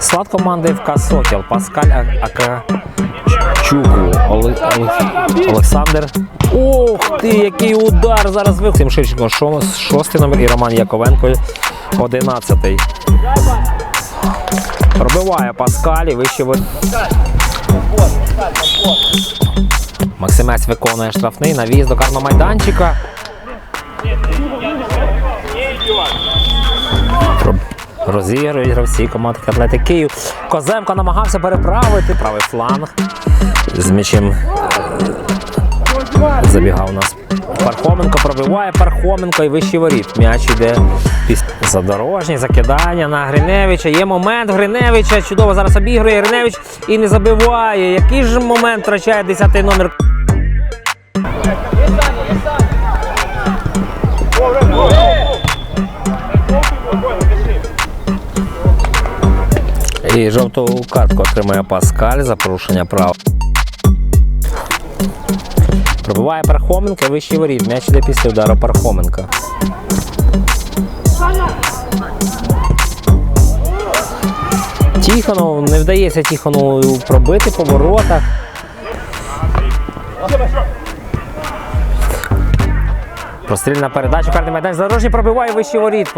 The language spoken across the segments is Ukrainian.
Склад команди ФК Сокіл, Паскаль Акачуку, Оле- Оле- Олександр. Ух ти, який удар! Зараз виход. Тим Шевченко, шостий номер і Роман Яковенко, одинадцятий. Пробиває Паскаль і вище ви- Максимець виконує штрафний навіз до карного майданчика. Розігрують гравці команди Атлетик Київ. Коземко намагався переправити правий фланг. З м'ячем е, забігав у нас. Пархоменко пробиває Пархоменко і вищий воріт. М'яч йде після задорожній, закидання на Гриневича. Є момент Гриневича. Чудово зараз обігрує Гриневич і не забиває. Який ж момент втрачає 10-й номер І жовту картку отримує Паскаль за порушення прав. Пробиває Пархоменка, вищий воріт. М'яч йде після удару Пархоменка. Тіхонов, не вдається Тіхонову пробити по воротах. Прострільна передача, карний майданчик. Задорожній пробиває вищий воріт.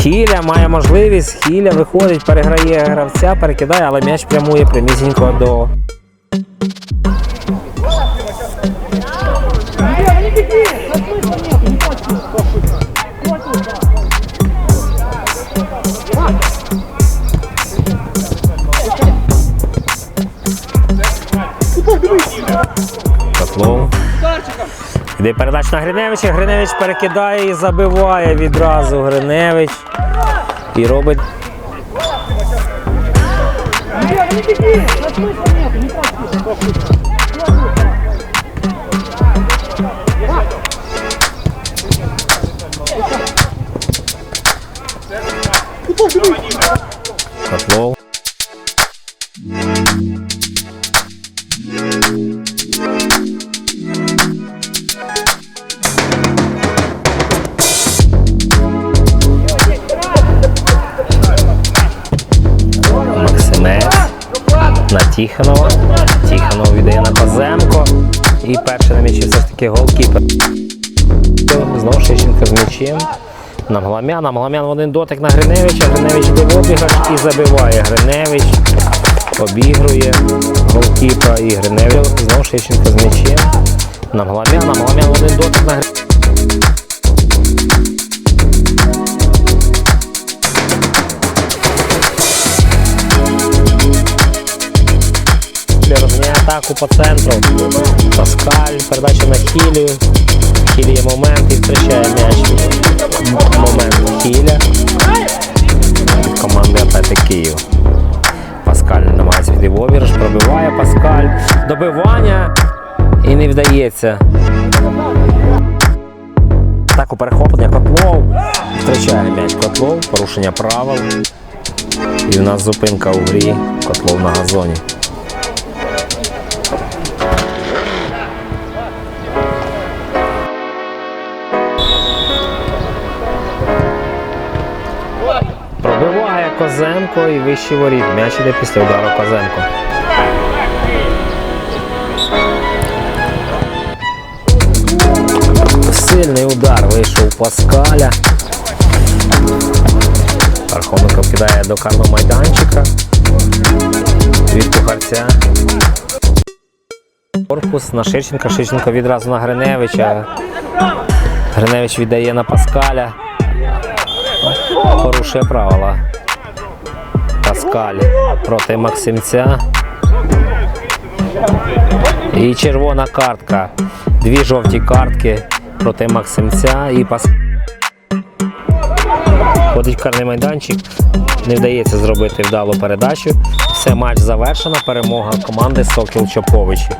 Хіля має можливість, Хіля виходить, переграє гравця, перекидає, але м'яч прямує прямісінько до. Іде передача на Гриневича. Гриневич перекидає і забиває відразу Гриневич. І робить. Котлов. Тіханова. Тіханов віддає на Коземко. І перший на м'ячі все ж таки голкіпер. Знову Шищенко з м'ячем. На Мгламян. На Мгламян в один дотик на Гриневича. Гриневич йде в обіграш і забиває Гриневич. Обігрує голкіпа і Гриневич. Знову Шищенко з м'ячем. На Мгламян. На Мгламян в один дотик на Гриневича. Хілі розганяє атаку по центру. Паскаль, передача на Хілію. Хілі є момент і втрачає м'яч. Момент Хіля. Команди Атлетик Київ. Паскаль намагається піти в обірж, пробиває Паскаль. Добивання і не вдається. Атаку перехоплення Котлов. Втрачає м'яч Котлов, порушення правил. І в нас зупинка у грі. Котлов на газоні. Козенко і вищий воріт. М'яч іде після удару Козенко. Сильний удар вийшов Паскаля. Пархоменко кидає до карного майданчика. Від кухарця. Корпус на Ширченка. Ширченко відразу на Гриневича. Гриневич віддає на Паскаля. Порушує правила. Паскаль проти Максимця. І червона картка. Дві жовті картки проти Максимця і Паскаль. Ходить в карний майданчик. Не вдається зробити вдалу передачу. Все, матч завершено. Перемога команди Сокіл Чоповичі.